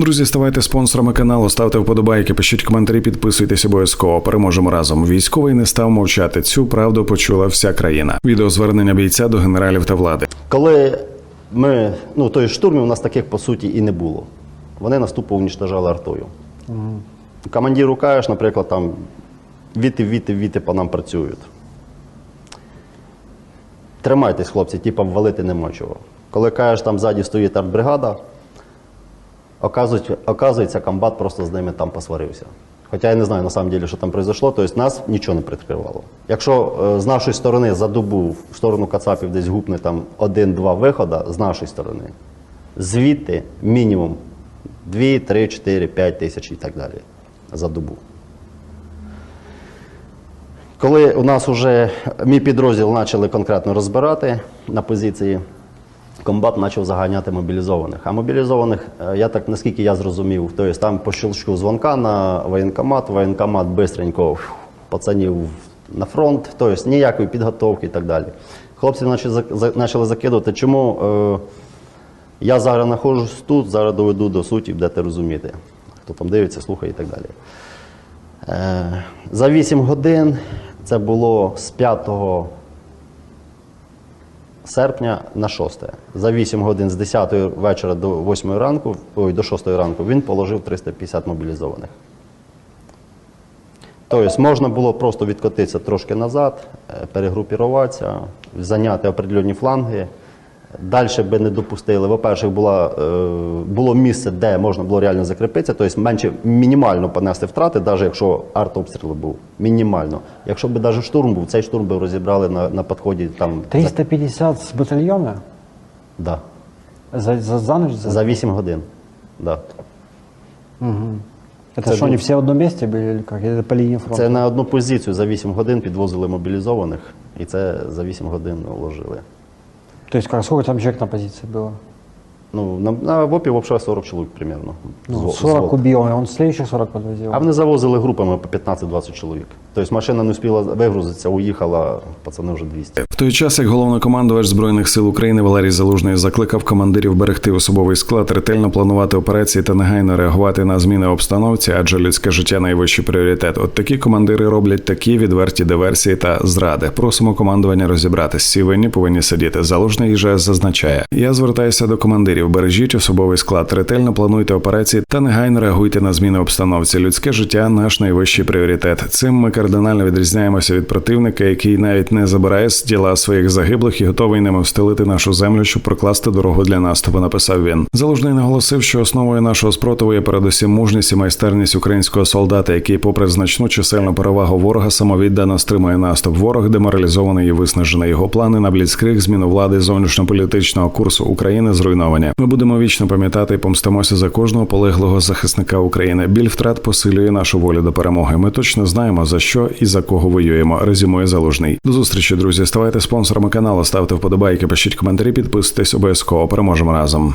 Друзі, ставайте спонсорами каналу, ставте вподобайки, пишіть коментарі, підписуйтесь обов'язково. Переможемо разом. Військовий не став мовчати. Цю правду почула вся країна. Відеозвернення бійця до генералів та влади. Коли ми, ну, той штурмів у нас таких по суті і не було. Вони нас тупо унічтожали артою. Командиру кажеш, наприклад, там віти, віти, віти по нам працюють. Тримайтесь, хлопці, типа ввалити нема чого. Коли кажеш, там ззаді стоїть артбригада, оказується, комбат просто з ними там посварився. Хоча я не знаю на самом деле, що там произошло, тобто нас нічого не прикривало. Якщо е, з нашої сторони за добу в сторону Кацапів десь гупне там один-два виходи з нашої сторони, звідти мінімум 2, 3, 4, 5 тисяч і так далі за добу. Коли у нас вже мій підрозділ почали конкретно розбирати на позиції, комбат почав заганяти мобілізованих. А мобілізованих, е, я так наскільки я зрозумів, тобто там по щелчку дзвонка на воєнкомат, воєнкомат бистренько пацанів на фронт, тобто ніякої підготовки і так далі. Хлопці почали закидувати. Чому е, я зараз знаходжусь тут, зараз доведу до суті, будете розуміти. Хто там дивиться, слухає і так далі. Е, За 8 годин це було з 5 серпня на 6. За 8 годин з 10 вечора до 8 ранку, ой, до 6 ранку він положив 350 мобілізованих. Тобто можна було просто відкотитися трошки назад, е, перегрупіруватися, зайняти определені фланги. Далі би не допустили. По-перше, була, е, було місце, де можна було реально закріпитися, тобто менше мінімально понести втрати, навіть якщо артобстріл був. Мінімально. Якщо б навіть штурм був, цей штурм би розібрали на, на підході там. 350 с батальона? Да. За, за, за ночь? За... За 8 годин. Да. Это це что, был- они все в одном месте были или как? Или по линии фронта? Це на одну позицію за 8 годин підвозили мобілізованих, і це за 8 годин ложили. То есть как, сколько там человек на позиции было? Ну, на, на ВОПі взагалі 40 чоловік примерно. Ну, Зво- 40 взвод. убил, и он следующих 40 подвозил. А вони завозили групами по 15-20 чоловік. Тобто машина не успіла вигрузитися, уїхала, пацани вже 200. В той час, як головнокомандувач збройних сил України Валерій Залужний закликав командирів берегти особовий склад, ретельно планувати операції та негайно реагувати на зміни обстановці, адже людське життя найвищий пріоритет. От такі командири роблять такі відверті диверсії та зради. Просимо командування розібратись. Всі винні повинні сидіти. Залужний же зазначає: я звертаюся до командирів. Бережіть особовий склад, ретельно плануйте операції та негайно реагуйте на зміни обстановці. Людське життя наш найвищий пріоритет. Цим ми кардинально відрізняємося від противника, який навіть не забирає з тіла своїх загиблих і готовий ними встелити нашу землю, щоб прокласти дорогу для наступу. Написав він. Залужний наголосив, що основою нашого спротиву є передусім мужність і майстерність українського солдата, який, попри значну чисельну перевагу ворога, самовіддано стримує наступ. Ворог деморалізований і виснажений. Його плани на бліцкриг, зміну влади, зовнішньополітичного курсу України зруйновані. Ми будемо вічно пам'ятати і помстимося за кожного полеглого захисника України. Біль втрат посилює нашу волю до перемоги. Ми точно знаємо за що і за кого воюємо. Резюмує залужний. До зустрічі, друзі. Ставайте спонсорами каналу, ставте вподобайки, пишіть коментарі, підписуйтесь обов'язково. Переможемо разом.